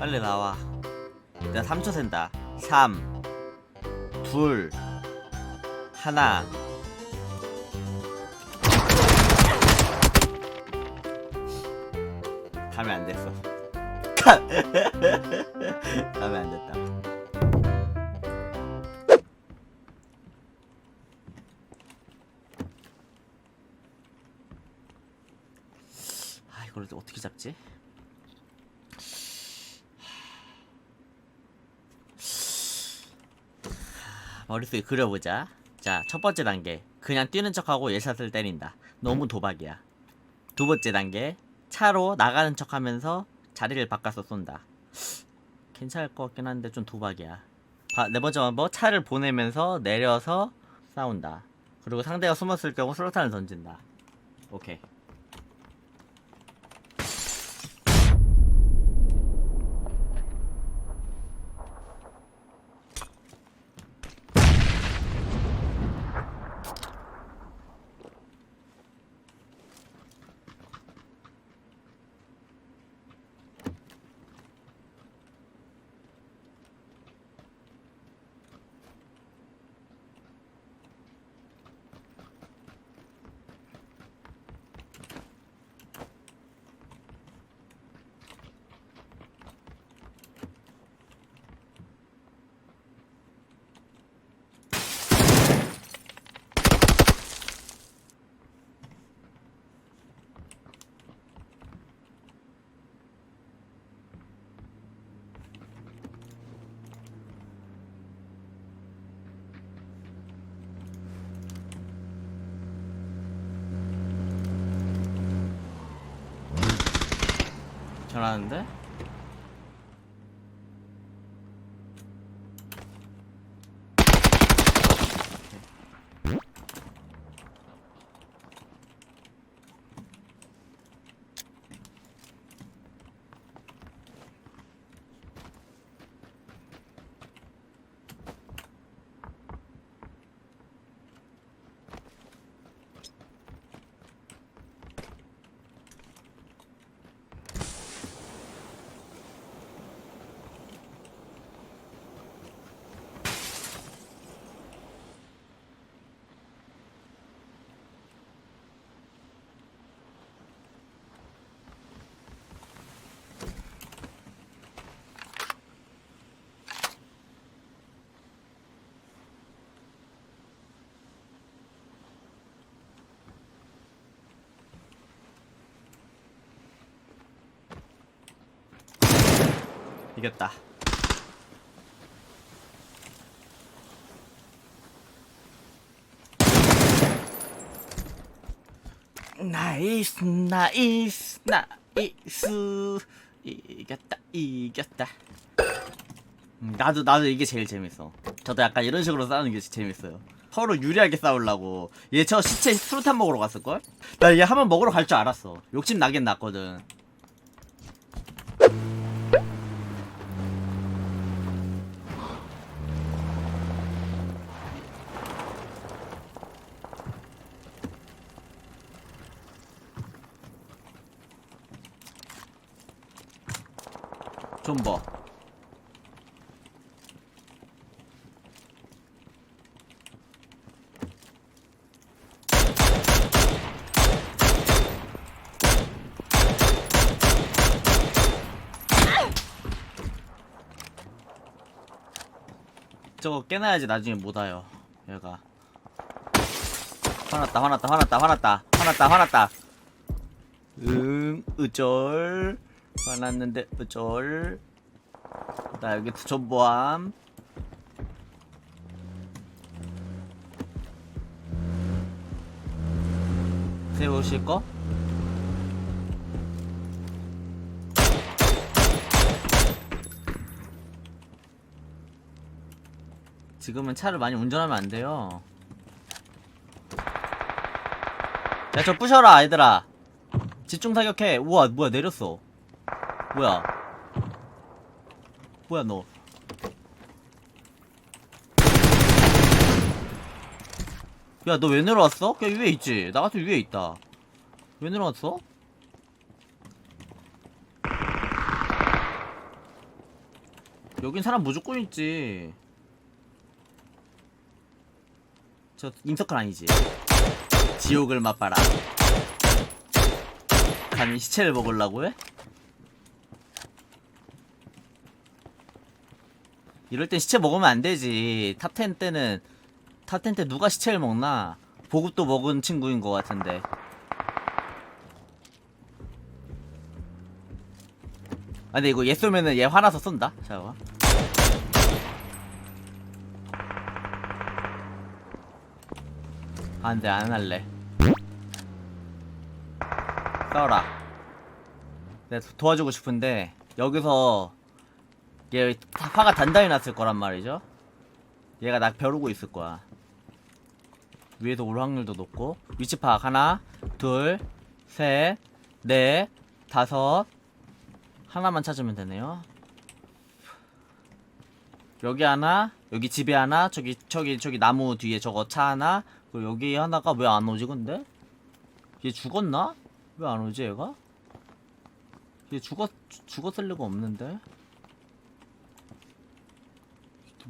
빨리 나와. 내가 3초 센다. 3, 2, 하나. 가면 안 됐어. 가- 가면 안 됐다. 아 이걸 어떻게 잡지? 머릿속에 그려보자. 자, 첫 번째 단계. 그냥 뛰는 척하고 예샷을 때린다. 너무 도박이야. 두 번째 단계. 차로 나가는 척 하면서 자리를 바꿔서 쏜다. 괜찮을 것 같긴 한데 좀 도박이야. 바- 네 번째 방법. 차를 보내면서 내려서 싸운다. 그리고 상대가 숨었을 경우 수류탄을 던진다. 오케이. 잘하는데? 이겼다. 나이스 나이스 나이스. 이겼다 이겼다. 음, 나도 나도 이게 제일 재밌어. 저도 약간 이런 식으로 싸우는 게 재밌어요. 서로 유리하게 싸우려고. 얘 저 시체 수류탄 먹으러 갔을걸? 나 얘 한 번 먹으러 갈 줄 알았어. 욕심 나긴 났거든 좀버. 저거 깨놔야지 나중에 못 와요 얘가. 화났다 화났다 화났다 화났다 화났다 화났다. 응 으절 화났는데 으절 나 여기 전보함 세우실 거? 지금은 차를 많이 운전하면 안 돼요. 야, 저 부셔라, 얘들아. 집중 사격해. 우와, 뭐야, 내렸어. 뭐야. 뭐야, 너. 야, 너 왜 내려왔어? 야, 위에 있지? 나 같은 위에 있다. 왜 내려왔어? 여긴 사람 무조건 있지. 저 인서클 아니지? 지옥을 맛봐라. 감히 시체를 먹으려고 해? 이럴 땐 시체 먹으면 안 되지. 탑10 때는 탑10 때 누가 시체를 먹나? 보급도 먹은 친구인 것 같은데. 아 근데 이거 얘 쏘면은 얘 화나서 쏜다. 잠깐만. 아 근데 안 할래. 싸워라. 내가 도- 도와주고 싶은데 여기서 얘 화가 단단히 났을 거란 말이죠. 얘가 나 벼르고 있을 거야. 위에서 올 확률도 높고 위치 파악 하나, 둘, 셋, 넷, 다섯 하나만 찾으면 되네요. 여기 하나, 여기 집에 하나, 저기 저기 저기 나무 뒤에 저거 차 하나, 그리고 여기 하나가 왜 안 오지 근데? 얘 죽었나? 왜 안 오지 얘가? 얘 죽었 죽- 죽었을 리가 없는데.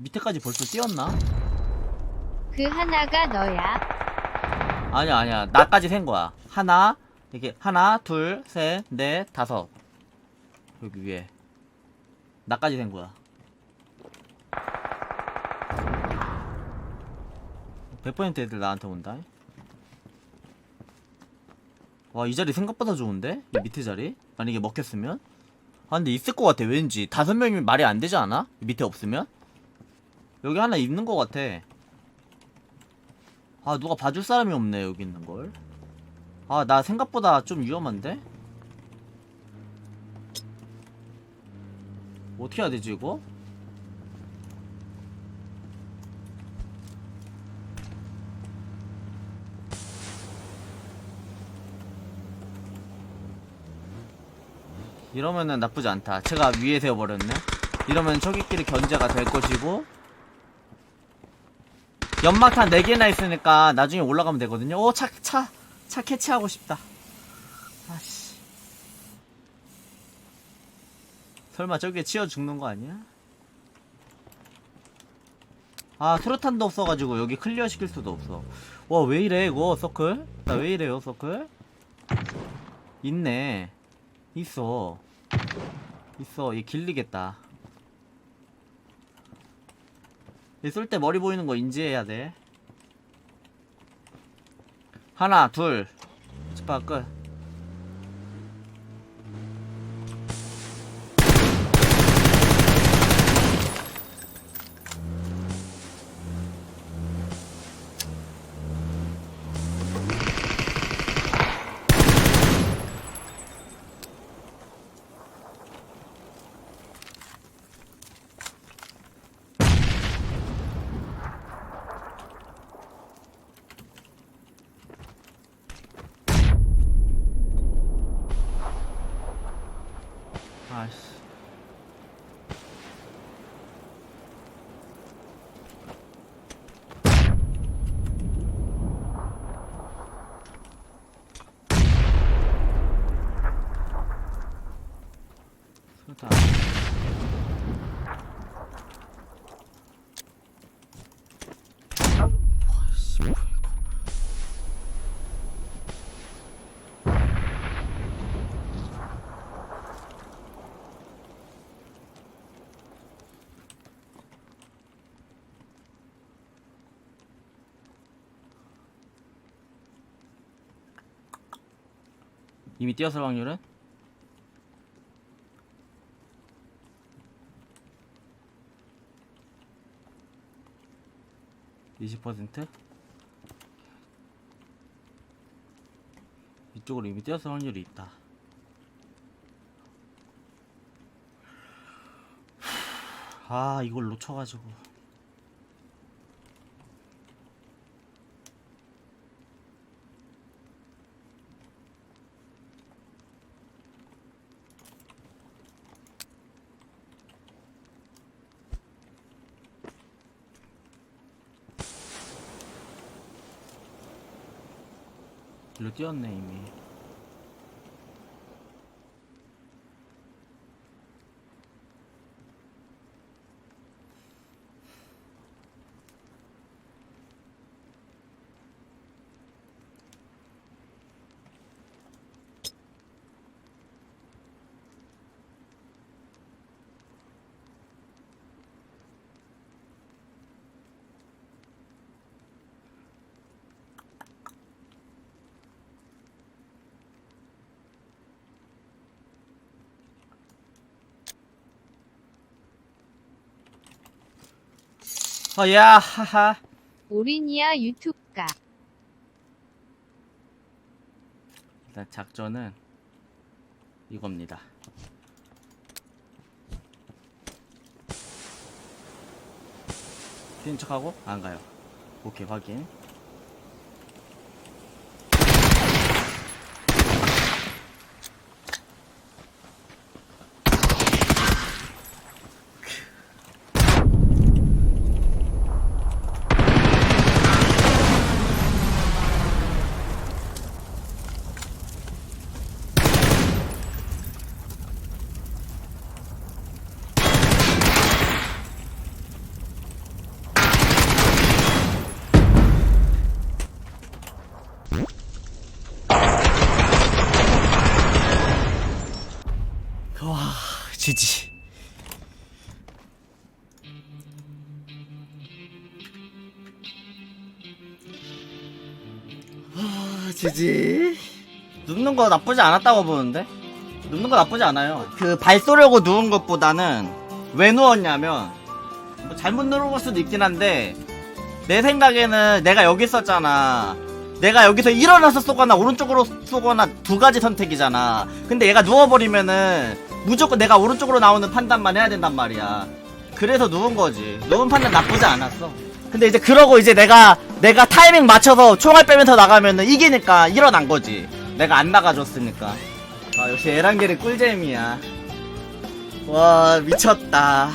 밑에까지 벌써 뛰었나? 그 하나가 너야. 아니야 아니야 나까지 센 거야 하나 이렇게 하나 둘셋넷 다섯 여기 위에 나까지 센 거야 100% 애들 나한테 온다 와 이 자리 생각보다 좋은데? 이 밑에 자리? 만약에 먹혔으면? 아 근데 있을 것 같아 왠지 다섯 명이면 말이 안 되지 않아? 밑에 없으면? 여기 하나 있는 것 같아 아 누가 봐줄 사람이 없네 여기 있는 걸. 아 나 생각보다 좀 위험한데? 어떻게 해야 되지 이거? 이러면은 나쁘지 않다. 제가 위에 세워버렸네. 이러면 저기끼리 견제가 될 것이고 연막탄 4개나 있으니까 나중에 올라가면 되거든요. 오, 차, 차, 차 캐치하고 싶다. 아씨. 설마 저기에 치여 죽는 거 아니야? 아, 수류탄도 없어가지고 여기 클리어 시킬 수도 없어. 와, 왜 이래, 이거, 서클? 나 왜 이래요, 서클? 있네. 있어. 있어. 얘 길리겠다. 쏠 때 머리 보이는 거 인지해야 돼. 하나, 둘. 집파 끝. 이미 뛰었을 확률은? 이십 퍼센트? 이쪽으로 이미 뛰었을 확률이 있다. 아 이걸 놓쳐가지고 일로 뛰었네 이미 어야 하하. 오리니아 유튜브가. 일단 작전은 이겁니다. 뛰는 척하고 안 가요. 오케이 확인 와 지지. 아 지지. 눕는 거 나쁘지 않았다고 보는데? 눕는 거 나쁘지 않아요. 그 발 쏘려고 누운 것보다는 왜 누웠냐면 뭐 잘못 누른 걸 수도 있긴 한데 내 생각에는 내가 여기 있었잖아. 내가 여기서 일어나서 쏘거나 오른쪽으로 쏘거나 두 가지 선택이잖아. 근데 얘가 누워버리면은 무조건 내가 오른쪽으로 나오는 판단만 해야 된단 말이야. 그래서 누운 거지. 누운 판단 나쁘지 않았어. 근데 이제 그러고 이제 내가 내가 타이밍 맞춰서 총알 빼면서 나가면은 이기니까 일어난 거지. 내가 안 나가줬으니까. 아 역시 에란겔이 꿀잼이야. 와 미쳤다